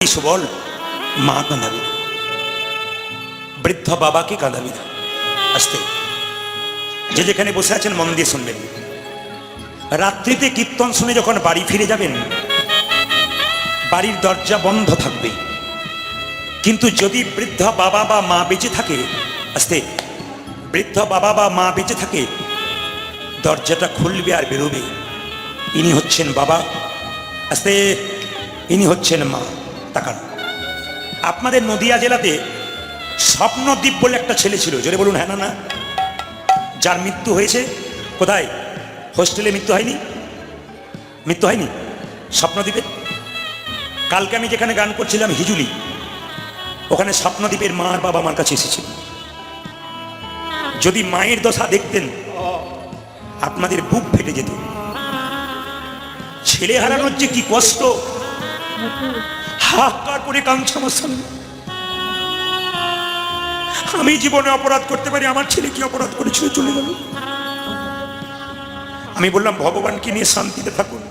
কিছু বল মা কাঁদাবি না বৃদ্ধ বাবাকে কাঁদাবি না আসতে যে যেখানে বসে আছেন মন দিয়ে শুনবেন রাত্রিতে কীর্তন শুনে যখন বাড়ি ফিরে যাবেন বাড়ির দরজা বন্ধ থাকবে কিন্তু যদি বৃদ্ধ বাবা বা মা বেঁচে থাকে আস্তে বৃদ্ধ বাবা বা মা বেঁচে থাকে দরজাটা খুলবে আর বেরোবে ইনি হচ্ছেন বাবা আস্তে ইনি হচ্ছেন মা তাকান আপনাদের নদিয়া জেলাতে স্বপ্নদ্বীপ বলে একটা ছেলে ছিল। জোরে বলুন হ্যাঁ না না? যার মৃত্যু হয়েছে, কোথায়? হোস্টেলে মৃত্যু হয়নি? মৃত্যু হয়নি? স্বপ্নদ্বীপে কালকে আমি যেখানে গান করছিলাম, হিজুলি, ওখানে স্বপ্নদ্বীপের মা আর বাবা মার কাছে এসেছিল। যদি মায়ের দশা দেখতেন, আপনাদের বুক ফেটে যেত। ছেলে হারানোর যে কি কষ্ট করে কাঁদছে সঙ্গে আমি জীবনে অপরাধ করতে পারি, আমার ছেলে কি অপরাধ করেছিল চলে গেল। আমি বললাম, ভগবানকে নিয়ে শান্তিতে থাকুন।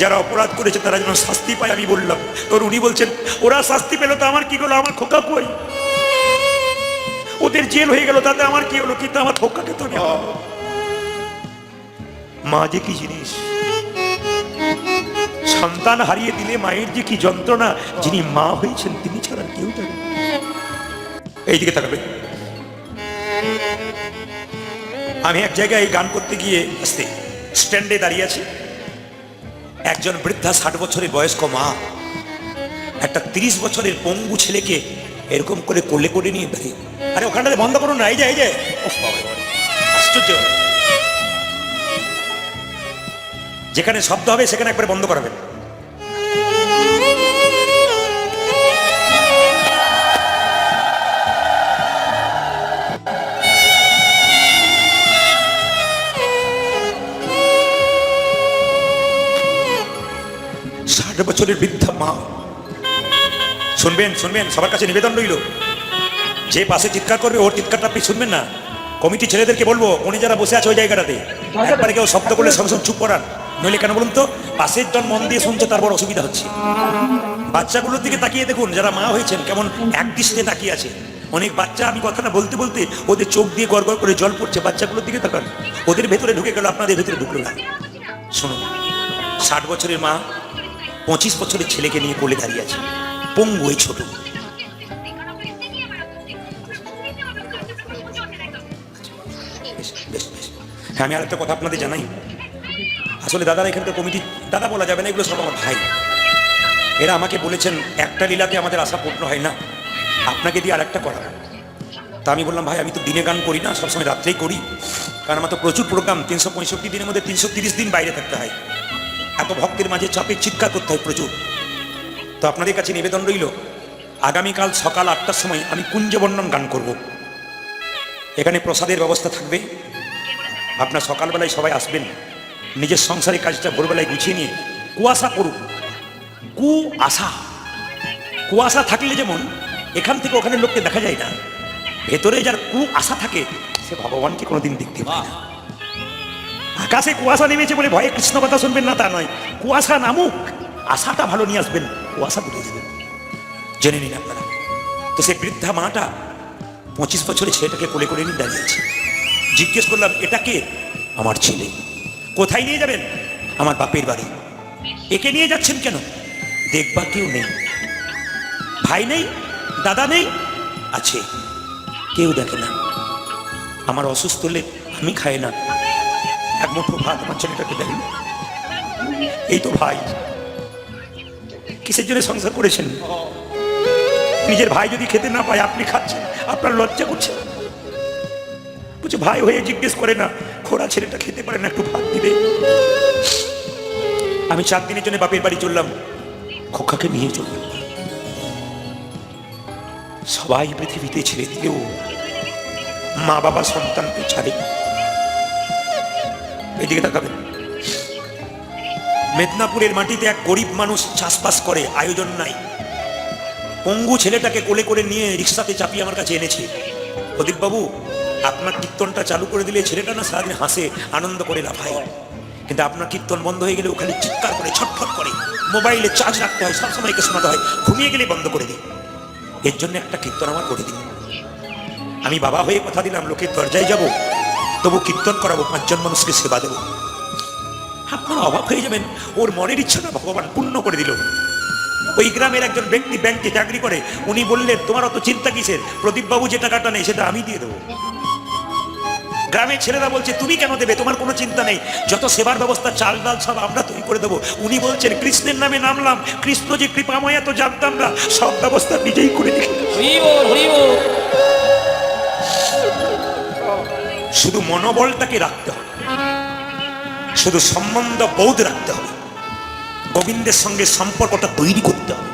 যারা অপরাধ করেছে, তারা যেন শাস্তি পায়, আমি বললাম। তোর উনি বলছেন, ওরা শাস্তি পেল তো, আমার কি হলো আমার খোকা কই? ওদের জেল হয়ে গেল, তাতে আমার কি হলো? কিন্তু আমার খোকাকে তো মা, যে কি জিনিস? সন্তান হারিয়ে দিলে মায়ের যে কি যন্ত্রণা, যিনি মা হয়েছেন, তিনি ছাড়া কেউ জানে না। এইদিকে তাকাবে। আমি এক জায়গায় গান করতে গিয়ে আসতে স্ট্যান্ডে দাঁড়িয়ে আছি। একজন বৃদ্ধা ষাট বছরের বয়স্ক মা, একটা তিরিশ বছরের পঙ্গু ছেলেকে এরকম করে কোলে করে নিয়ে দাঁড়িয়ে। আরে ওখানটাতে বন্ধ করুন না, এই যে এই যে। আশ্চর্য। যেখানে শব্দ হবে সেখানে একবার বন্ধ করাবেন ষাট বছরের বৃদ্ধা মা। শুনবেন শুনবেন সবার কাছে নিবেদন রইল। যে পাশে চিৎকার করবে ওর চিৎকারটা আপনি শুনবেন না। কমিটি ছেলেদেরকে বলব উনি যারা বসে আছে ওই জায়গাটাতে একবারে কেউ শব্দ করলে সঙ্গে সঙ্গে চুপ করান। নইলে কেন বলুন তো? পাশের জন মন দিয়ে শুনছে, তার বড় অসুবিধা হচ্ছে। বাচ্চাগুলোর দিকে তাকিয়ে দেখুন, যারা মা হয়েছেন, কেমন এক দৃষ্টিতে তাকিয়ে আছে। অনেক বাচ্চা, আমি কথাটা বলতে বলতে ওদের চোখ দিয়ে গড় গড় করে জল পড়ছে, বাচ্চাগুলোর দিকে তাকান। ওদের ভেতরে ঢুকে গেল, আপনাদের ভেতরে ঢুকলো না। শুনুন, ষাট বছরের মা, পঁচিশ বছরের ছেলেকে নিয়ে কোলে দাঁড়িয়ে আছে। পঙ্গু ওই ছোট। হ্যাঁ আমি আরেকটা কথা আপনাদের জানাই। আসলে দাদারা এখানকার কমিটি, দাদা বলা যাবে না, এগুলো সব আমার ভাই। এরা আমাকে বলেছেন, একটা লীলাতে আমাদের আশা পূর্ণ হয় না। আপনাকে দিয়ে আরেকটা করা তা আমি বললাম, ভাই, আমি তো দিনে গান করি না, সবসময় রাত্রেই করি। কারণ আমার তো প্রচুর প্রোগ্রাম তিনশো পঁয়ষট্টি দিনের মধ্যে তিনশো তিরিশ দিন বাইরে থাকতে হয়। এত ভক্তের মাঝে চাপে চিৎকার করতে হয় প্রচুর। তো আপনাদের কাছে নিবেদন রইল, আগামীকাল সকাল আটটার সময় আমি কুঞ্জবর্ণন গান করব। এখানে প্রসাদের ব্যবস্থা থাকবে। আপনার সকালবেলায় সবাই আসবেন। নিজের সংসারের কাজটা ভোরবেলায় গুছিয়ে নিয়ে কুয়াশা করুন কু আশা কুয়াশা থাকলে যেমন এখান থেকে ওখানে লোককে দেখা যায় না, ভেতরে যার কু আশা থাকে, সে ভগবানকে কোনোদিন দেখতে পায় না। আকাশে কুয়াশা নেমেছে বলে ভয়ে কৃষ্ণ কথা শুনবেন না, তা নয়। কুয়াশা নামুক, আশাটা ভালো নিয়ে আসবেন, কুয়াশা দূরে যাবেন জেনে নিন আপনারা। তো সেই বৃদ্ধা মাটা পঁচিশ বছরের ছেলেটাকে কোলে করে নিয়ে দাঁড়িয়েছে জিজ্ঞেস করলাম, এটা কে? আমার ছেলে। কোথায় নিয়ে যাবেন? আমার বাপের বাড়ি। একে নিয়ে যাচ্ছেন কেন? দেখবা কেউ নেই। ভাই নেই, দাদা নেই, আছে। কেউ দেখে না। আমার অসুস্থ হলে আমি খাই না। এক মুঠো ভাত আমার ছেলেটাকে দেয়। এই তো ভাই। কিসের জন্য সংসার করেছেন? নিজের ভাই যদি খেতে না পায়, আপনি খাচ্ছেন, আপনার লজ্জা করছে। বলছে, ভাই হয়ে জিজ্ঞেস করে না, খোড়া ছেলেটা খেতে পারে না, একটু ভাত দিবে। আমি চার দিনের জন্য বাপের বাড়ি চললাম, খোকাকে নিয়ে চললাম। সবাই পৃথিবীতে ছেড়ে দিলেও মা বাবা সন্তানকে ছাড়ে না। এদিকে তাকাবেন। মেদিনীপুরের মাটিতে এক গরিব মানুষ চাষবাস করে, আয়োজন নাই। পঙ্গু ছেলেটাকে কোলে করে নিয়ে রিক্সাতে চাপিয়ে আমার কাছে এনেছে। প্রদীপ বাবু আপনার কীর্তনটা চালু করে দিলে ছেলেটা না সারাদিন হাসে, আনন্দ করে লাফায় কিন্তু আপনার কীর্তন বন্ধ হয়ে গেলে ওখানে চিৎকার করে, ছটফট করে। মোবাইলে চার্জ রাখতে হয় সবসময় একে শোনাতে হয়। ঘুমিয়ে গেলে বন্ধ করে দিই। এর জন্য একটা কীর্তন আমার করে দিন। আমি বাবা হয়ে কথা দিলাম, লোকের দরজায় যাব। তবু কীর্তন করাবো, পাঁচজন মানুষকে সেবা দেবো। আপনারা অবাক হয়ে যাবেন, ওর মনের ইচ্ছাটা ভগবান পূর্ণ করে দিল। ওই গ্রামের একজন ব্যক্তি ব্যাংকে চাকরি করে। উনি বললেন, তোমার অত চিন্তা কিসের? প্রদীপবাবু যে টাকাটা নেই সেটা আমি দিয়ে দেবো। গ্রামের ছেলেরা বলছে তুমি কেন দেবে? তোমার কোনো চিন্তা নেই। যত সেবার ব্যবস্থা চাল ডাল সব আমরা তৈরি করে দেবো। উনি বলছেন কৃষ্ণের নামে নামলাম। কৃষ্ণ যে কৃপাময় এত জানতাম না। সব ব্যবস্থা নিজেই করে শুধু মনোবলটাকে রাখতে হবে। শুধু সম্বন্ধ বোধ রাখতে হবে। গোবিন্দের সঙ্গে সম্পর্কটা তৈরি করতে হবে।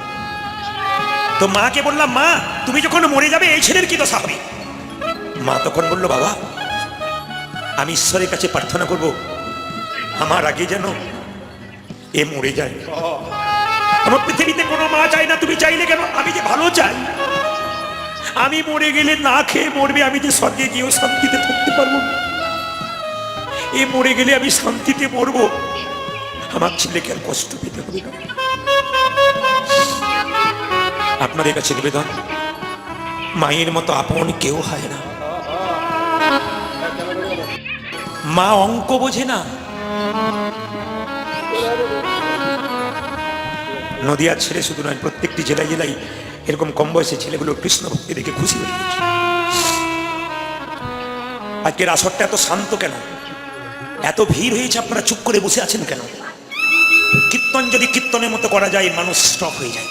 তো মাকে বললাম মা তুমি যখন মরে যাবে এই ছেলের কি দশা হবে? মা তখন বলল বাবা আমি ঈশ্বরের কাছে প্রার্থনা করব, আমার আগে যেন এ মরে যায়। আমার পৃথিবীতে কোনো মা চাই না, তুমি চাইলে কেন? আমি যে ভালো চাই, আমি মরে গেলে না খেয়ে মরবে, আমি যে স্বর্গে গিয়েও শান্তিতে থাকতে পারব এ মরে গেলে আমি শান্তিতে মরবো। আমার ছেলেকে আর কষ্ট পেতে হবে আপনাদের কাছে নিবেদন, মায়ের মতো আপন কেউ হয় না। মা অঙ্ক বোঝে না। নদিয়ার ছেড়ে শুধু নয়, প্রত্যেকটি জেলায় জেলায় এরকম কম বয়সে ছেলেগুলো কৃষ্ণ ভক্তি দেখে খুশি হয়ে গেছে। আজকের আসরটা এত শান্ত কেন? এত ভিড় হয়েছে আপনারা চুপ করে বসে আছেন কেন? কীর্তন যদি কীর্তনের মতো করা যায়, মানুষ স্টপ হয়ে যায়।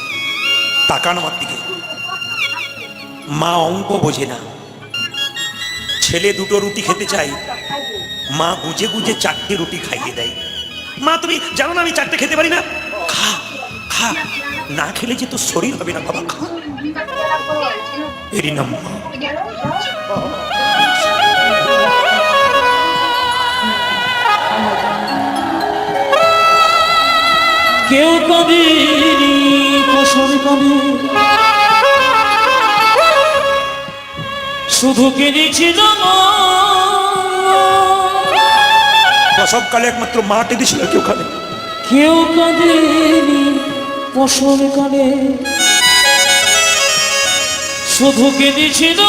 তাকান আমার দিকে। মা অঙ্ক বোঝে না। ছেলে দুটো রুটি খেতে চাই। মা গুজে গুজে চারটে রুটি খাইয়ে দেয়। মা, তুমি জানো না আমি চারটে খেতে পারি না? খা খা। না খেলে যে তোর শরীর হবে না বাবা, খা। কেউ কবি কাঁদে শুধু কেঁদেছিল মা। প্রসবকালে একমাত্র মা টেঁদেছিল কেউ খাবে কেউ কাঁদেনি ফসল কাঁদে শুধু কেঁদেছিল।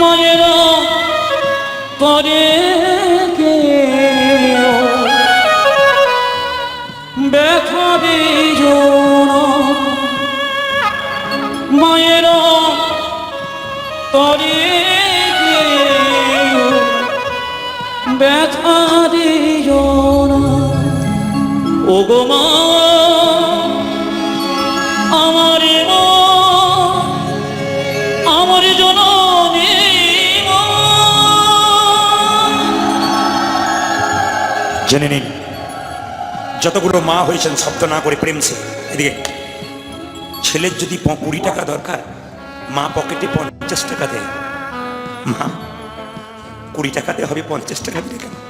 মায়েরা করে জেনে নিন, যতগুলো মা হয়েছেন, শব্দ না করে প্রেম সে এদিকে, ছেলের যদি কুড়ি টাকা দরকার, মা পকেটে পঞ্চাশ টাকা দেয়। মা, কুড়ি টাকাতে হবে পঞ্চাশ টাকা দিলে কেন?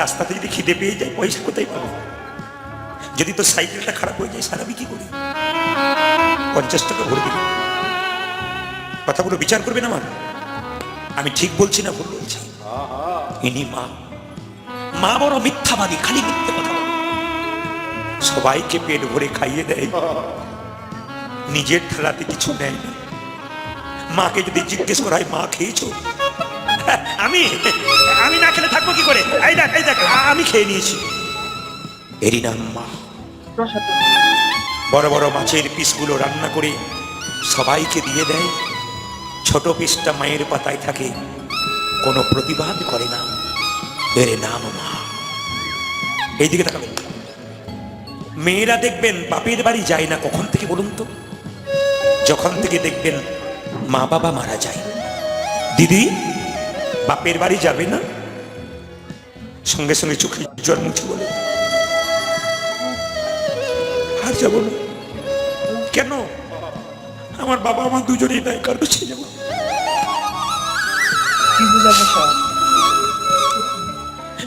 রাস্তাতে যদি খিদে পেয়ে যায়, পয়সা কোথায় পাবো? যদি তো সাইকেলটা খারাপ হয়ে যায়, সারাবি কি করে? পঞ্চাশ টাকা ভরে দিবি। কথাগুলো বিচার করবেন আমার? আমি ঠিক বলছি না ভুল বলছি? ইনি মা। মা বড় মিথ্যাবাদী, খালি মিথ্যে কথা সবাইকে পেট ভরে খাইয়ে দেয়। নিজের ঠেলাতে কিছু নেয় না। মাকে যদি জিজ্ঞেস করা হয়, মা খেয়েছো? আমি আমি না খেলে থাকব কি করে? এই দেখ এই দেখ আমি খেয়ে নিয়েছি। এরই নাম মা। বড় বড় মাছের পিসগুলো রান্না করে সবাইকে দিয়ে দেয়। ছোট পিসটা মায়ের পাতায় থাকে, কোনো প্রতিবাদ করে না। এর নাম মা। এইদিকে তাকাবেন মেয়েরা দেখবেন বাপের বাড়ি যায় না কখন থেকে বলুন তো? যখন থেকে দেখবেন মা বাবা মারা যায়। দিদি? বাপের বাড়ি যাবে না? সঙ্গে সঙ্গে চোখে জল মুছে বলে আর যাব না। কেন? আমার বাবা আমার দুজনেই নাই কার কাছে যাব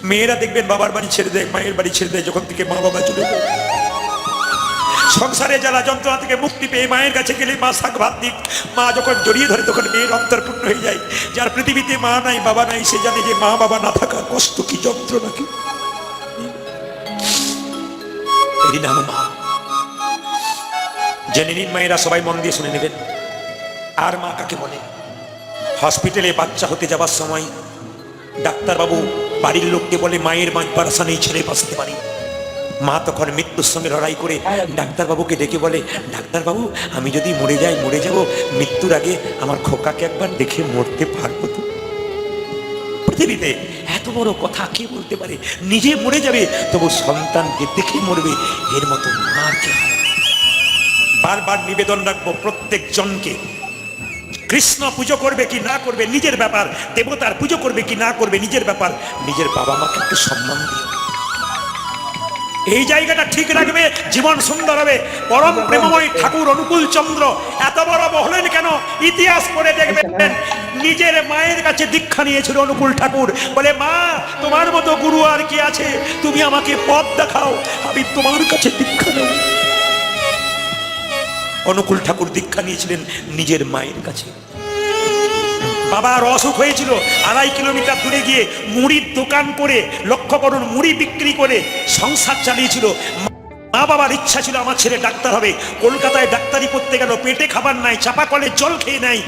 মেয়েরা দেখবেন বাবার বাড়ি ছেড়ে দেয় মায়ের বাড়ি ছেড়ে দেয় যখন থেকে মা বাবা চলে যায়। সংসারে জ্বালা যন্ত্রণা থেকে মুক্তি পেয়ে মায়ের কাছে গেলে মা শাক ভাত দিক। মা যখন জড়িয়ে ধরে তখন মেয়ের অন্তর্পূর্ণ হয়ে যায়। যার পৃথিবীতে মা নাই, বাবা নাই, সে জানে যে মা বাবা না থাকা কষ্ট কি যন্ত্রণা কি? মা। জেনে নিন মায়েরা, সবাই মন দিয়ে শুনে নেবেন। আর মা কাকে বলে? হসপিটালে বাচ্চা হতে যাবার সময় ডাক্তারবাবু বাড়ির লোককে বলে, মায়ের বাঁচবার আশা নেই ছেলে বাঁচতে পারি। মা তখন মৃত্যুর সঙ্গে লড়াই করে ডাক্তারবাবুকে ডেকে বলে, ডাক্তারবাবু, আমি যদি মরে যাই, মরে যাব। মৃত্যুর আগে আমার খোকাকে একবার দেখে মরতে পারব তো? পৃথিবীতে এত বড় কথা কে বলতে পারে? নিজে মরে যাবে, তবু সন্তানকে দেখে মরবে এর মতো মা কে বারবার নিবেদন রাখব প্রত্যেক জনকে কৃষ্ণ পুজো করবে কি না করবে, নিজের ব্যাপার। দেবতার পুজো করবে কি না করবে, নিজের ব্যাপার। নিজের বাবা মাকে একটু সম্মান দিও। এই জায়গাটা ঠিক রাখবে, জীবন সুন্দর হবে। পরম প্রেমময় ঠাকুর অনুকূল চন্দ্র, এত বড় হলেন কেন? ইতিহাস পড়ে দেখবেন, নিজের মায়ের কাছে দীক্ষা নিয়েছিল অনুকূল ঠাকুর। বলে, মা, তোমার মতো গুরু আর কি আছে? তুমি আমাকে পথ দেখাও, আমি তোমার কাছে দীক্ষা নেব। অনুকূল ঠাকুর দীক্ষা নিয়েছিলেন নিজের মায়ের কাছে। বাবার অসুখ হয়েছিল। আড়াই কিলোমিটার দূরে গিয়ে মুড়ির দোকান করে, লক্ষ্য করুন, মুড়ি বিক্রি করে সংসার চালিয়েছিল। মা বাবার ইচ্ছা ছিল, আমার ছেলে ডাক্তার হবে। কলকাতায় ডাক্তারি করতে গেল, পেটে খাবার নাই, চাপা কলে জল খেয়ে নাই।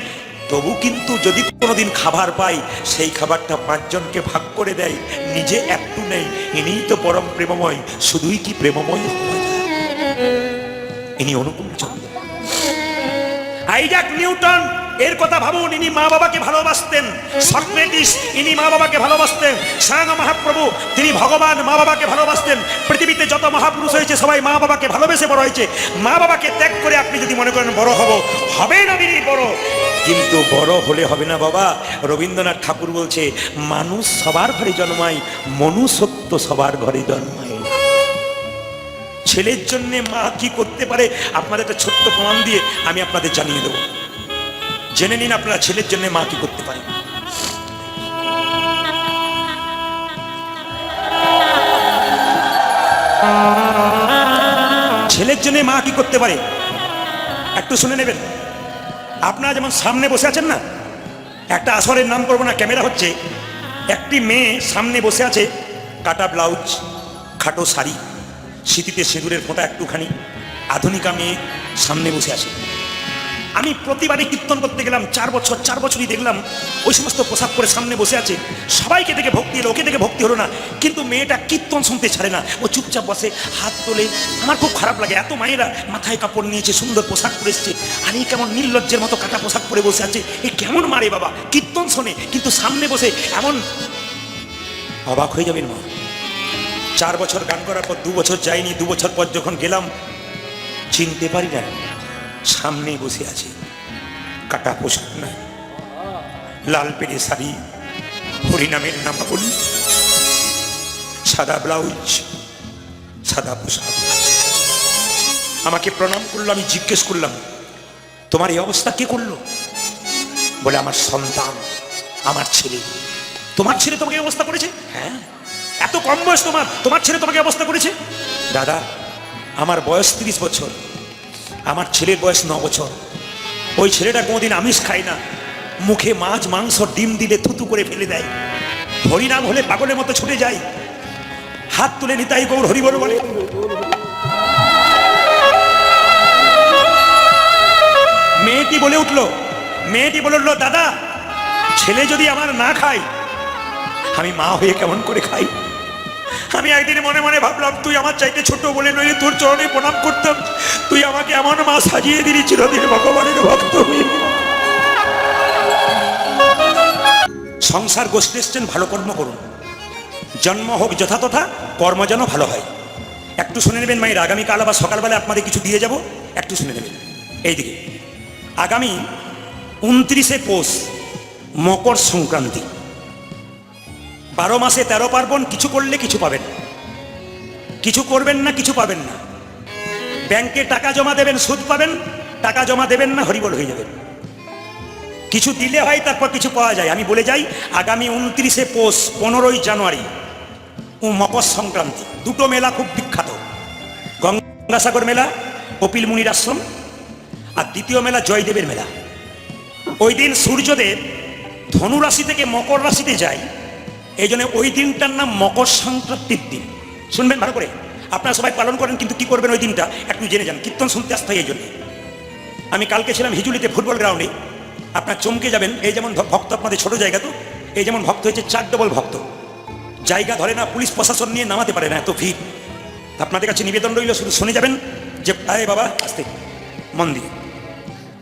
তবু কিন্তু যদি কোনোদিন খাবার পাই, সেই খাবারটা পাঁচজনকে ভাগ করে দেয়, নিজে একটু নেই। ইনিই তো পরম প্রেমময়, শুধুই কি প্রেমময় ইনি অনুকূল চন্দ্র। Isaac Newton! এর কথা ভাবুন, ইনি মা বাবাকে ভালোবাসতেন। সক্রেটিস ইনি মা বাবাকে ভালোবাসতেন। স্বয়ং মহাপ্রভু, তিনি ভগবান মা বাবাকে ভালোবাসতেন। পৃথিবীতে যত মহাপুরুষ হয়েছে সবাই মা বাবাকে ভালোবেসে বড় হয়েছে। মা বাবাকে ত্যাগ করে আপনি যদি মনে করেন বড় হব, হবে না তিনি বড়। কিন্তু বড় হলে হবে না বাবা। রবীন্দ্রনাথ ঠাকুর বলছে, মানুষ সবার ঘরে জন্মায়, মনুষ্যত্ব সবার ঘরে জন্মায়। ছেলের জন্যে মা কি করতে পারে? আপনাদের একটা ছোট্ট প্রমাণ দিয়ে আমি আপনাদের জানিয়ে দেবো। জেনে নিন আপনারা ছেলের জন্য মা কি করতে পারে। ছেলের জন্য মা কি করতে পারে? একটু শুনে নেবেন। আপনারা যেমন সামনে বসে আছেন না, একটা আসরের নাম করব না, ক্যামেরা হচ্ছে, একটি মেয়ে সামনে বসে আছে, কাটা ব্লাউজ, খাটো শাড়ি স্মৃতিতে সিঁদুরের ফোঁটা একটুখানি, আধুনিকা মেয়ে সামনে বসে আছে। আমি প্রতিবারই কীর্তন করতে গেলাম, চার বছর, চার বছরই দেখলাম, ওই সমস্ত পোশাক পরে সামনে বসে আছে। সবাইকে দেখে ভক্তি এলো, ওকে দেখে ভক্তি হলো না। কিন্তু মেয়েটা কীর্তন শুনতে ছাড়ে না। ও চুপচাপ বসে হাত তোলে। আমার খুব খারাপ লাগে। এত মায়েরা মাথায় কাপড় নিয়েছে, সুন্দর পোশাক পরে এসছে। আর এই কেমন নির্লজ্জের মতো কাটা পোশাক পরে বসে আছে। এ কেমন মারে বাবা? কীর্তন শোনে, কিন্তু সামনে বসে এমন অবাক হয়ে যাবেন মা। চার বছর গান করার পর দু বছর যাইনি, দু বছর পর যখন গেলাম, চিনতে পারি না। সামনে বসে আছে। কাটা পোশাক না লাল পেড়ে শাড়ি, হরিনামের নামা বলি সাদা ব্লাউজ, সাদা পোশাক। আমাকে প্রণাম করল, আমি জিজ্ঞেস করলাম, তোমার এই অবস্থা কে করল? বলে, আমার সন্তান, আমার ছেলে। তোমার ছেলে তোমাকে অবস্থা করেছে? হ্যাঁ। এত কম বয়স তোমার তোমার ছেলে তোমাকে অবস্থা করেছে? দাদা, আমার বয়স তিরিশ বছর। আমার ছেলের বয়স ন বছর। ওই ছেলেটা কোনোদিন আমিষ খায় না। মুখে মাছ, মাংস, ডিম দিলে থুতু করে ফেলে দেয়। হরিনাম হলে পাগলের মতো ছুটে যায়। হাত তুলে নিতাই গৌর হরি বল বলে। মেয়েটি বলে উঠল, মেয়েটি বলে উঠল, দাদা, ছেলে যদি আমার না খায়, আমি মা হয়ে কেমন করে খাই? আমি একদিন মনে মনে ভাবলাম, তুই আমার চাইতে ছোট বলে নইলে তোর চরণে প্রণাম করতাম। তুই আমাকে এমন মা সাজিয়ে দিলি চিরদিন ভগবানের ভক্ত হয়ে সংসার গোষ্ঠী এসছেন ভালো কর্ম করুন। জন্ম হোক যথাতথা কর্ম যেন ভালো হয়। একটু শুনে নেবেন মায়ের আগামীকাল আবার সকালবেলা আপনাদের কিছু দিয়ে যাব? একটু শুনে নেবেন। এইদিকে। আগামী উনত্রিশে পৌষ, মকর সংক্রান্তি। বারো মাসে তেরো পার্বণ, কিছু করলে কিছু পাবেন কিছু করবেন না, কিছু পাবেন না। ব্যাংকে টাকা জমা দেবেন, সুদ পাবেন, টাকা জমা দেবেন না, হরিবল হয়ে যাবেন। কিছু দিলে হয়, তারপর কিছু পাওয়া যায়। আমি বলে যাই, আগামী উনত্রিশে পৌষ, পনেরোই জানুয়ারি ও মকর সংক্রান্তি। দুটো মেলা খুব বিখ্যাত। গঙ্গাসাগর মেলা, কপিল মুনির আশ্রম, আর দ্বিতীয় মেলা জয়দেবের মেলা। ওই দিন সূর্যদেব ধনু রাশি থেকে মকর রাশিতে যায় এই জন্য ওই দিনটার নাম মকর সংক্রান্তির দিন। শুনবেন ভালো করে। আপনারা সবাই পালন করেন, কিন্তু কি করবেন ওই দিনটা? একটু জেনে যান। কীর্তন শুনতে আসতে হয় এই জন্য। আমি কালকে ছিলাম হিজুলিতে ফুটবল গ্রাউন্ডে আপনার চমকে যাবেন। এই যেমন ভক্ত আপনাদের ছোট জায়গা তো, এই যেমন ভক্ত হয়েছে চার ডবল ভক্ত। জায়গা ধরে না, পুলিশ প্রশাসন নিয়ে নামাতে পারে না এত ভিড়। আপনাদের কাছে নিবেদন রইল, শুধু শুনে যাবেন যে, আরে বাবা, আসতে, মন দিয়ে।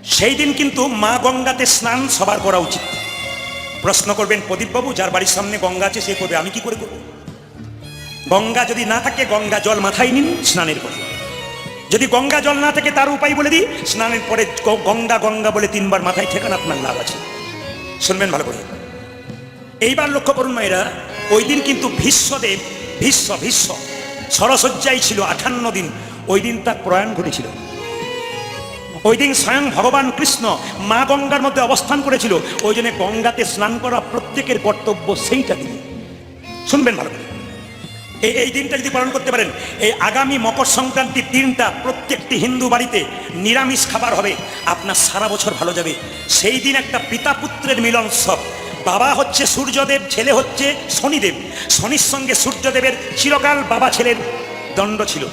সেই দিন কিন্তু মা গঙ্গাতে স্নান সবার করা উচিত। প্রশ্ন করবেন, প্রদীপবাবু, যার বাড়ির সামনে গঙ্গা আছে, সে করবে আমি কি করে করব? গঙ্গা যদি না থাকে, গঙ্গা জল মাথায় নিন, স্নানের পরে। যদি গঙ্গা জল না থাকে, তার উপায় বলে দিই, স্নানের পরে গঙ্গা গঙ্গা বলে তিনবার মাথায় ঠেকান, আপনার লাভ আছে। শুনবেন ভালো করে। এইবার লক্ষ্য করুন মায়েরা, ওই দিন কিন্তু ভীষ্মদেব, ভীষ্ম ভীষ্ম সরসজ্জাই ছিল আঠান্ন দিন। ওই দিন তার প্রয়াণ ঘটেছিল। ওই দিন স্বয়ং ভগবান কৃষ্ণ মা গঙ্গার মধ্যে অবস্থান করেছিল। ওই জন্য গঙ্গাতে স্নান করা প্রত্যেকের কর্তব্য সেইটা দিন। শুনবেন ভালো করে। এই এই দিনটা যদি পালন করতে পারেন, এই আগামী মকর সংক্রান্তির দিনটা প্রত্যেকটি হিন্দু বাড়িতে নিরামিষ খাবার হবে, আপনার সারা বছর ভালো যাবে। সেই দিন একটা পিতা পুত্রের মিলন উৎসব। বাবা হচ্ছে সূর্যদেব, ছেলে হচ্ছে শনিদেব। শনির সঙ্গে সূর্যদেবের চিরকাল বাবা ছেলের দণ্ড ছিল।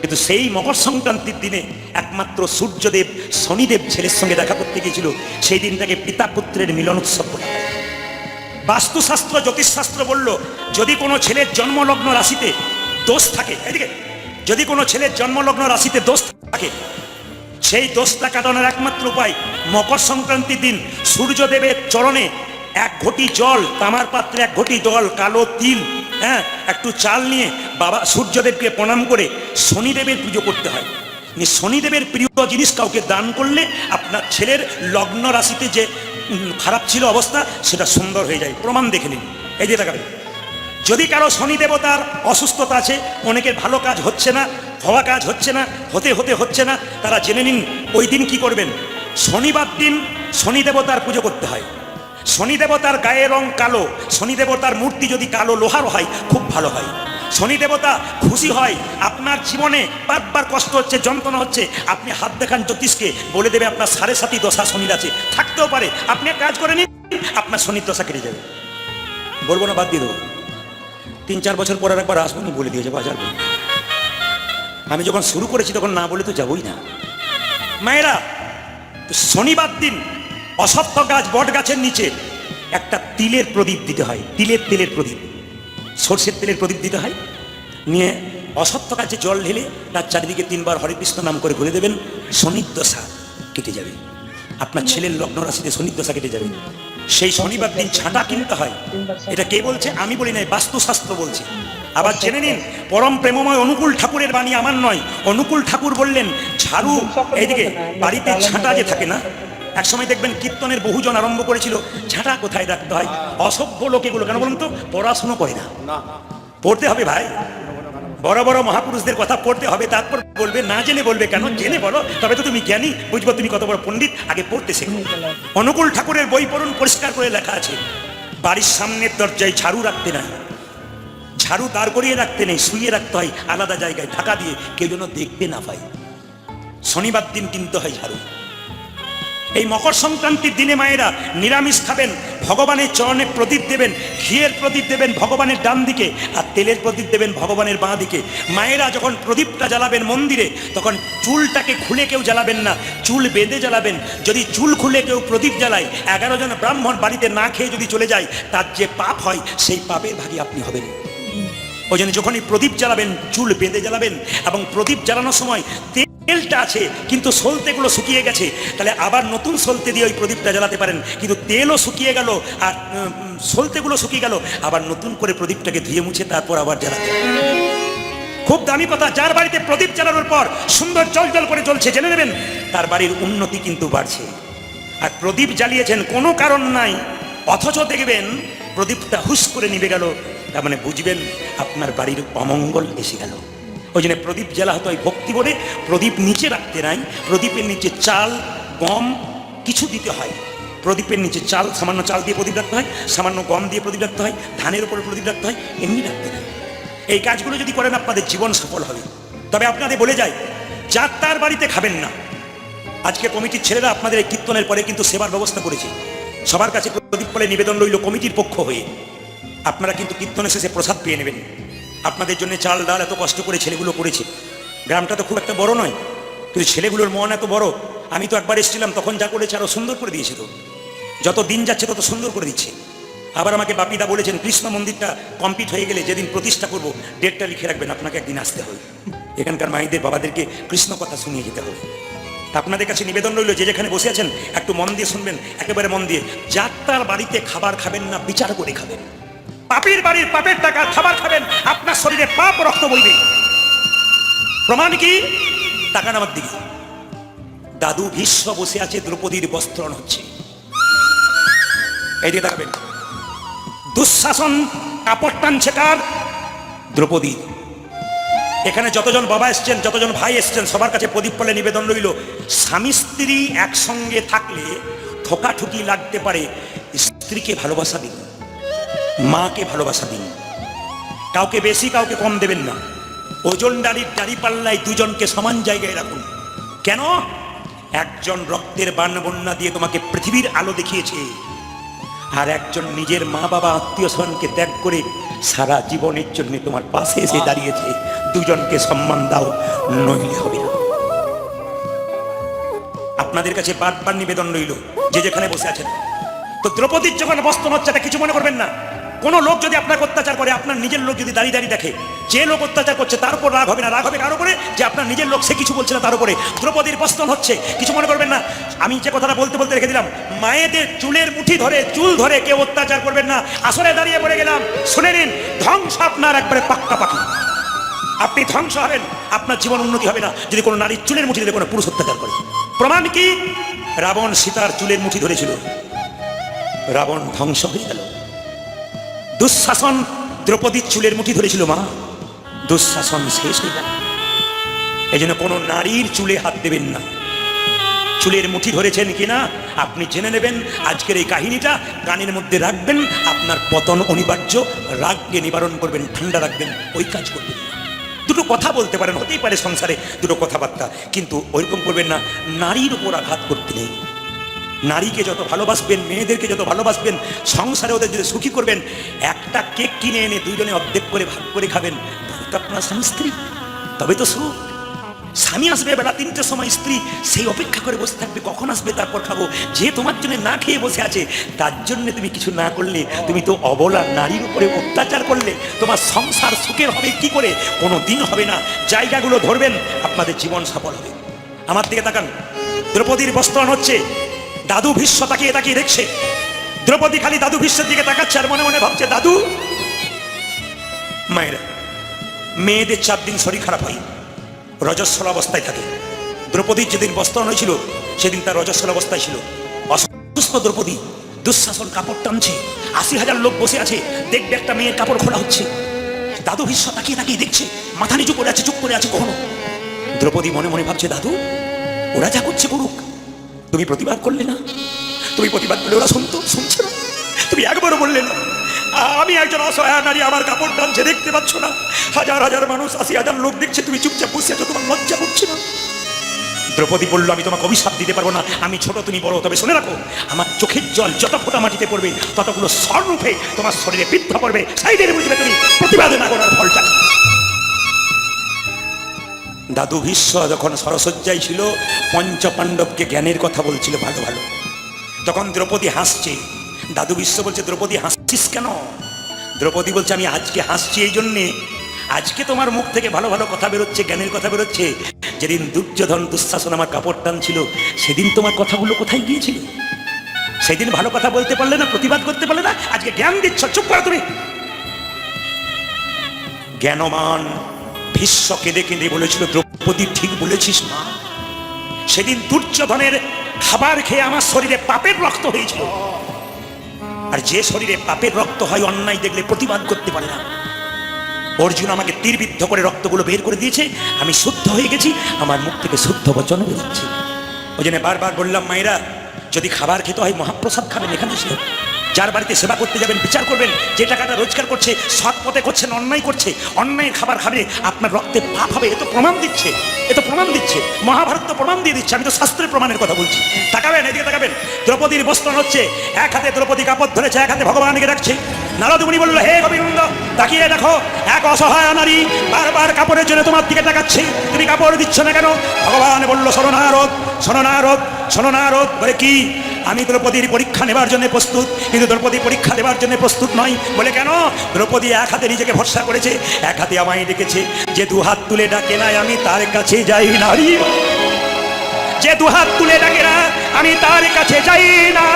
কিন্তু সেই মকর সংক্রান্তির দিনে একমাত্র সূর্যদেব শনিদেব ছেলের সঙ্গে দেখা করতে গিয়েছিল। সেই দিনটাকে পিতা পুত্রের মিলন উৎসব বলা। বাস্তুশাস্ত্র, জ্যোতিষশাস্ত্র বলল, যদি কোনো ছেলের জন্মলগ্ন রাশিতে দোষ থাকে, এদিকে, যদি কোনো ছেলের জন্মলগ্ন রাশিতে দোষ থাকে, সেই দোষটা কাটানোর একমাত্র উপায় মকর সংক্রান্তির দিন সূর্যদেবের চরণে এক ঘটি জল, তামার পাত্রে এক ঘটি জল, কালো তিল হ্যাঁ একটু চাল নিয়ে বাবা সূর্যদেবকে প্রণাম করে শনিদেবের পুজো করতে হয়। শনিদেবের প্রিয় জিনিস কাউকে দান করলে আপনার ছেলের লগ্ন রাশিতে যে খারাপ ছিল অবস্থা, সেটা সুন্দর হয়ে যায়। প্রমাণ দেখে নিন। এই যে দেখাবেন। যদি কারও শনি দেবতার অসুস্থতা আছে, অনেকের ভালো কাজ হচ্ছে না, হওয়া কাজ হচ্ছে না, হতে হতে হচ্ছে না, তারা জেনে নিন, ওই দিন কি করবেন? শনিবার দিন শনি দেবতার পুজো করতে হয়। শনি দেবতার গায়ের রং কালো, শনি দেবতার মূর্তি যদি কালো লোহার হয়, খুব ভালো হয়। শনি দেবতা খুশি হয়, আপনার জীবনে বারবার কষ্ট হচ্ছে, যন্ত্রণা হচ্ছে, আপনি হাত দেখান জ্যোতিষকে, বলে দেবে আপনার সাড়ে সাতই দশা শনির আছে। থাকতেও পারে, আপনি এক কাজ করে নিন, আপনার শনির দশা কেটে যাবে। বলব না, বাদ দিয়ে দেবো। তিন চার বছর পর একবার আসব না, বলে দিয়েছে বাজার বলে। আমি যখন শুরু করেছি তখন না বলে তো যাবই না। মায়েরা, শনিবার দিন অসত্য গাছ বট গাছের নিচে একটা তিলের প্রদীপ দিতে হয়, তিলের তেলের প্রদীপ। সর্ষের তেলের প্রদীপ দিতে হয়, নিয়ে অসত্য কাছে জল ঢেলে তার চারিদিকে তিনবার হরে কৃষ্ণ নাম করে ঘুরে দেবেন শনির দশা কেটে যাবে। আপনার ছেলের লগ্ন রাশিতে শনির দশা কেটে যাবে। সেই শনিবার দিন ছাঁটা কিনতে হয়। এটা কে বলছে? আমি বলি নাই, বাস্তুশাস্ত্র বলছে। আবার জেনে নিন, পরম প্রেমময় অনুকূল ঠাকুরের বাণী আমার নয়। অনুকূল ঠাকুর বললেন ঝাড়ু এইদিকে বাড়িতে ছাঁটা যে থাকে না এক সময় দেখবেন কীর্তনের বহুজন আরম্ভ করেছিল ঝাঁটা কোথায় রাখতে হয়? অসভ্য লোক এগুলো কেন বলুন তো? পড়াশুনো করে না। পড়তে হবে ভাই। বড় বড় মহাপুরুষদের কথা পড়তে হবে তারপর বলবে না জেনে বলবে কেন? জেনে বলো। তবে তো তুমি জ্ঞানী বুঝব তুমি কত বড় পণ্ডিত আগে পড়তে শেখো। অনুকূল ঠাকুরের বই পড়ুন পরিষ্কার করে লেখা আছে বাড়ির সামনের দরজায় ঝাড়ু রাখতে নাই। ঝাড়ু দাঁড় করিয়ে রাখতে নেই শুয়ে রাখতে হয় আলাদা জায়গায় ঢাকা দিয়ে কেউ যেন দেখতে না পায় শনিবার দিন কিনতে হয় ঝাড়ু। এই মকর সংক্রান্তির দিনে মায়েরা নিরামিষ খাবেন, ভগবানের চরণে প্রদীপ দেবেন, ঘিয়ের প্রদীপ দেবেন ভগবানের ডান দিকে আর তেলের প্রদীপ দেবেন ভগবানের বাঁ দিকে। মায়েরা যখন প্রদীপটা জ্বালাবেন মন্দিরে, তখন চুলটাকে খুলে কেউ জ্বালাবেন না, চুল বেঁধে জ্বালাবেন। যদি চুল খুলে কেউ প্রদীপ জ্বালায়, এগারো জন ব্রাহ্মণ বাড়িতে না খেয়ে যদি চলে যায়, তার যে পাপ হয়, সেই পাপের ভাগী আপনি হবেন। ওই জন্য যখনই প্রদীপ জ্বালাবেন, চুল বেঁধে জ্বালাবেন এবং প্রদীপ জ্বালানোর সময় তেলটা আছে, কিন্তু সলতেগুলো শুকিয়ে গেছে। তাহলে আবার নতুন সলতে দিয়ে ওই প্রদীপটা জ্বালাতে পারেন। কিন্তু তেলও শুকিয়ে গেল আর সলতেগুলো শুকিয়ে গেল। আবার নতুন করে প্রদীপটাকে ধুয়ে মুছে তারপর আবার জ্বালাতে খুব দামি কথা, যার বাড়িতে প্রদীপ জ্বালানোর পর সুন্দর জল জল করে জ্বলছে, জেনে নেবেন, তার বাড়ির উন্নতি কিন্তু বাড়ছে। আর প্রদীপ জ্বালিয়েছেন কোনো কারণ নাই, অথচ দেখবেন প্রদীপটা হুস করে নিভে গেল। তার মানে বুঝবেন, আপনার বাড়ির অমঙ্গল এসে গেল। ওই জন্য প্রদীপ জ্বালা হতো ওই ভক্তি বলে প্রদীপ নিচে রাখতে নাই। প্রদীপের নিচে চাল, গম কিছু দিতে হয়। প্রদীপের নিচে চাল, সামান্য চাল দিয়ে প্রদীপ রাখতে হয়। সামান্য গম দিয়ে প্রদীপ রাখতে হয়। ধানের উপরে প্রদীপ রাখতে হয়। এমনি রাখতে নাই এই কাজগুলো যদি করেন আপনাদের জীবন সফল হবে। তবে আপনাদের বলে যায় তার বাড়িতে খাবেন না। আজকে কমিটির ছেলেরা আপনাদের এই কীর্তনের পরে কিন্তু সেবার ব্যবস্থা করেছে। সবার কাছে প্রদীপ ফলে নিবেদন রইল কমিটির পক্ষ হয়ে। আপনারা কিন্তু কীর্তনের শেষে প্রসাদ পেয়ে নেবেন। আপনাদের জন্য চাল, ডাল এত কষ্ট করে ছেলেগুলো করেছে। গ্রামটা তো খুব একটা বড় নয়, কিন্তু ছেলেগুলোর মন এত বড়, আমি তো একবার এসেছিলাম, তখন যা করেছে আরও সুন্দর করে দিয়েছে তো। যত দিন যাচ্ছে তত সুন্দর করে দিচ্ছে। আবার আমাকে বাপিদা বলেছেন, কৃষ্ণ মন্দিরটা কমপ্লিট হয়ে গেলে যেদিন প্রতিষ্ঠা করব ডেটটা লিখে রাখবেন, আপনাকে একদিন আসতে হবে। এখানকার মায়েদের বাবাদেরকে কৃষ্ণ কথা শুনিয়ে যেতে হবে। আপনাদের কাছে নিবেদন রইল, যে যেখানে বসে আছেন, একটু মন দিয়ে শুনবেন, একেবারে মন দিয়ে। যাত্রার বাড়িতে খাবার খাবেন না, বিচার করে খাবেন। পাপের বাড়ির পাপের টাকা খাবার খাবেন, আপনার শরীরে পাপ রক্ত বইবে। প্রমাণ কি? টাকা নামার দিকে। দাদু ভীষ্ম বসে আছে, দ্রৌপদীর বস্ত্রণ হচ্ছে। এই দিয়ে তাকাবেন দুঃশাসন, কাপড় টানছে কার দ্রৌপদী। এখানে যতজন বাবা এসছেন, যতজন ভাই এসছেন, সবার কাছে প্রদীপ ফলে নিবেদন রইল। স্বামী, স্ত্রী একসঙ্গে থাকলে ঠোকাঠুকি লাগতে পারে। স্ত্রীকে ভালোবাসা দিন। মাকে ভালোবাসা দিন। কাউকে বেশি, কাউকে কম দেবেন না। ওজন দাড়ির দাড়ি পাল্লায় দুজনকে সমান জায়গায় রাখুন। কেন? একজন রক্তের বান বন্যা দিয়ে তোমাকে পৃথিবীর আলো দেখিয়েছে। আর একজন নিজের মা বাবা আত্মীয় স্বজনকে ত্যাগ করে সারা জীবনের জন্য তোমার পাশে এসে দাঁড়িয়েছে। দুজনকে সম্মান দাও, নইলে হবে না। আপনাদের কাছে বারবার নিবেদন রইল, যে যেখানে বসে আছেন। তো দ্রৌপদীর যখন বস্ত্র হচ্ছে কিছু মনে করবেন না। কোন লোক যদি আপনাকে অত্যাচার করে, আপনার নিজের লোক যদি দাঁড়িয়ে দাঁড়িয়ে দেখে, যে লোক অত্যাচার করছে তার উপর রাগ হবে না, রাগ হবে কার উপরে? যে আপনার নিজের লোক সে কিছু বলছে না তার উপরে। দ্রৌপদীর বস্ত্রন হচ্ছে, কিছু মনে করবেন না? আমি যে কথাটা বলতে বলতে রেখে দিলাম, মায়েদের চুলের মুঠি ধরে, চুল ধরে কেউ অত্যাচার করবেন না। আসলে দাঁড়িয়ে পড়ে গেলাম। শুনে নিন, ধ্বংস আপনার একবারে পাক্কা পাকি আপনি ধ্বংস হবেন, আপনার জীবন উন্নতি হবে না, যদি কোনো নারীর চুলের মুঠি ধরে কোনো পুরুষ অত্যাচার করে। প্রমাণ কি? রাবণ সীতার চুলের মুঠি ধরেছিল। রাবণ ধ্বংস হয়ে গেল। দুঃশাসন দ্রৌপদীর চুলের মুঠি ধরেছিল মা। দুঃশাসন শেষ হয়ে গেল। এই জন্য কোনো নারীর চুলে হাত দেবেন না। চুলের মুঠি ধরেছেন কিনা আপনি জেনে নেবেন। আজকের এই কাহিনীটা গানের মধ্যে রাখবেন। আপনার পতন অনিবার্য। রাগকে নিবারণ করবেন, ঠান্ডা রাখবেন, ওই কাজ করবেন। দুটো কথা বলতে পারেন, হতেই পারে সংসারে দুটো কথাবার্তা। কিন্তু ওইরকম করবেন না, নারীর উপর আঘাত করতে নেই। নারীকে যত ভালোবাসবেন, মেয়েদেরকে যত ভালোবাসবেন, সংসারে ওদের যদি সুখী করবেন, একটা কেক কিনে এনে দুজনে অর্ধেক করে ভাগ করে খাবেন তো আপনার স্বামী স্ত্রী। তবে তো সুখ। স্বামী আসবে বেলা তিনটের সময়, স্ত্রী সেই অপেক্ষা করে বসে থাকবে, কখন আসবে তারপর খাব। যে তোমার জন্য না খেয়ে বসে আছে, তার জন্য তুমি কিছু না করলে, তুমি তো অবলা নারীর উপরে অত্যাচার করলে, তোমার সংসার সুখের হবে কি করে? কোনো দিন হবে না। জায়গাগুলো ধরবেন, আপনাদের জীবন সফল হবে। আমার দিকে তাকান। দ্রৌপদীর বস্ত্রণ হচ্ছে। দাদু ভীষ্ম তাকিয়ে তাকিয়ে দেখছে। দ্রৌপদী খালি দাদু ভীষ্মের দিকে তাকাচ্ছে আর মনে মনে ভাবছে, দাদু, মায়েরা, মেয়েদের চার দিন শরীর খারাপ হয়। রজস্বল অবস্থায় থাকে। দ্রৌপদীর যেদিন বস্ত্রণ হয়েছিল, সেদিন তার রজস্বল অবস্থায় ছিল। অসুস্থ দ্রৌপদী দুঃশাসন কাপড় টানছে। আশি হাজার লোক বসে আছে। দেখবে একটা মেয়ের কাপড় খোলা হচ্ছে। দাদু ভীষ্ম তাকিয়ে তাকিয়ে দেখছে। মাথা নিচু করে আছে, চুপ করে আছে কখনো? দ্রৌপদী মনে মনে ভাবছে, দাদু, ওরা যা করছে করুক। তুমি প্রতিবাদ করলে না? তুমি প্রতিবাদ করলে, ওরা শুনতো, শুনছে না। তুমি একবারও বললে না। আমি একজন অসহায় নারী, আমার কাপড় টানছে, দেখতে পাচ্ছ না? হাজার হাজার মানুষ, আশি হাজার লোক দেখছে, তুমি চুপচাপ বসে আছো, তোমার লজ্জা করছে না? দ্রৌপদী বলল, আমি তোমাকে অভিশাপ দিতে পারব না। আমি ছোট, তুমি বড়। তবে শুনে রাখো, আমার চোখের জল যত ফোটা মাটিতে পড়বে, ততগুলো স্বরূপে তোমার শরীরে বৃদ্ধা পড়বে। সেই বুঝবে তুমি প্রতিবাদে না করার ফলটা। দাদু ভীষ্ম যখন সরসজ্জায় ছিল পঞ্চ পাণ্ডবকে জ্ঞানের কথা বলছিল ভালো ভালো। তখন দ্রৌপদী হাসছে। দাদু বিশ্ব বলছে, দ্রৌপদী, হাসছিস কেন? দ্রৌপদী বলছে, আমি আজকে হাসছি এই জন্যে। আজকে তোমার মুখ থেকে ভালো ভালো কথা বেরোচ্ছে, জ্ঞানের কথা বেরোচ্ছে। যেদিন দুর্যোধন দুঃশাসন আমার কাপড় টান ছিল সেদিন তোমার কথাগুলো কোথায় গিয়েছিল? সেদিন ভালো কথা বলতে পারলে না, প্রতিবাদ করতে পারলে না? আজকে জ্ঞান দিচ্ছ, চুপ করো তুমি। জ্ঞানমান ভীষ্ম কেঁদে কেঁদে বলেছিল, দ্রৌপদী, ঠিক বলেছিস মা। সেদিন দুর্যোধনের খাবার খেয়ে আমার শরীরে পাপের রক্ত হয়েছিল। আর যে শরীরে পাপের রক্ত হয়, অন্যায় দেখলে প্রতিবাদ করতে পারে না। অর্জুন আমাকে তীরবিদ্ধ করে রক্তগুলো বের করে দিয়েছে। আমি শুদ্ধ হয়ে গেছি, আমার মুখ থেকে শুদ্ধ বচন বেরোচ্ছে। ওই জন্য বারবার বললাম, মায়েরা, যদি খাবার খেতে হয়, মহাপ্রসাদ খাবেন, এখানে এসে যার বাড়িতে সেবা করতে যাবেন, বিচার করবেন, যে টাকাটা রোজগার করছে, সৎ পথে করছেন অন্যায় করছে অন্যায় খাবার খাবে, আপনার রক্তে পাপ হবে, এ তো প্রমাণ দিচ্ছে, এ তো প্রমাণ দিচ্ছে, মহাভারত তো প্রমাণ দিয়ে দিচ্ছে, আমি তো শাস্ত্রের প্রমাণের কথা বলছি। তাকাবেন, এদিকে তাকাবেন, দ্রৌপদীর বস্ত্র হচ্ছে, এক হাতে দ্রৌপদী কাপড় ধরেছে, এক হাতে ভগবানকে ডাকছে। নারদমুনি বলল, হে গোবিন্দ, তাকিয়ে দেখো, এক অসহায় নারী বারবার কাপড়ের জন্য তোমার দিকে তাকাচ্ছে, তুমি কাপড় দিচ্ছ না কেন? ভগবান বলল শরণারদ শরণারদ শরণারদ বলে কি? আমি দ্রৌপদীর পরীক্ষা নেবার জন্য প্রস্তুত কিন্তু দ্রৌপদী পরীক্ষা দেওয়ার জন্য প্রস্তুত নয়। বলে কেন? দ্রৌপদী এক হাতে নিজেকে ভরসা করেছে এক হাতে আমায় ডেকেছে। যে দু হাত তুলে ডাকে নাই আমি তার কাছে যাই নারী যে দু হাত তুলে ডাকে না আমি তার কাছে যাই না।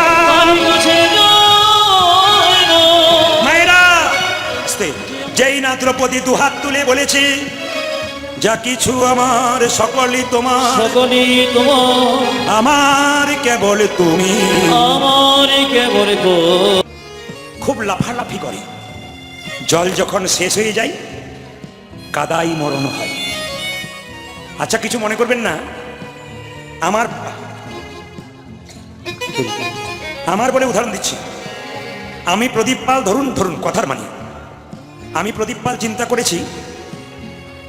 মায়েরা যেই না দ্রৌপদী দু হাত তুলে বলেছে যা কিছু আমার সকলই তোমার। সকলই তোমার। আমার কেবল তুমি। আমার কেবল খুব লাফালাফি করে। জল যখন শেষ হয়ে যায় কাদাই মরণ হয়। আচ্ছা কিছু মনে করবেন না? আমার আমার বলে উদাহরণ দিচ্ছি। আমি প্রদীপ পাল ধরুন ধরুন কথার মানে। আমি প্রদীপ পাল চিন্তা করেছি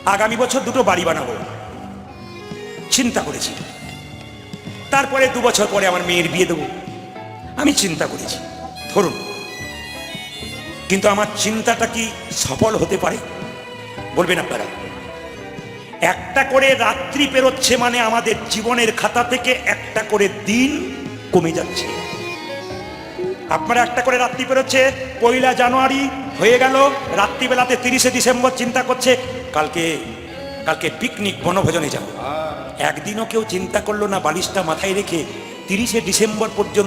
আগামী বছর দুটো বাড়ি বানাবো। চিন্তা করেছি। তারপরে দু বছর পরে আমার মেয়ের বিয়ে দেবো। আমি চিন্তা করেছি। ধরুন, কিন্তু আমার চিন্তাটা কি সফল হতে পারে? বলবেন আপনারা। একটা করে রাত্রি পেরোচ্ছে মানে আমাদের জীবনের খাতা থেকে একটা করে দিন কমে যাচ্ছে। আপনারা একটা করে রাত্রি পেরোচ্ছে, পয়লা জানুয়ারি হয়ে গেল, রাত্রিবেলাতে তিরিশে ডিসেম্বর চিন্তা করছে কালকে কালকে পিকনিক বনভোজনে যাব। একদিনও কেউ চিন্তা করল না বালিশটা মাথায় রেখে তিরিশে ডিসেম্বর পর্যন্ত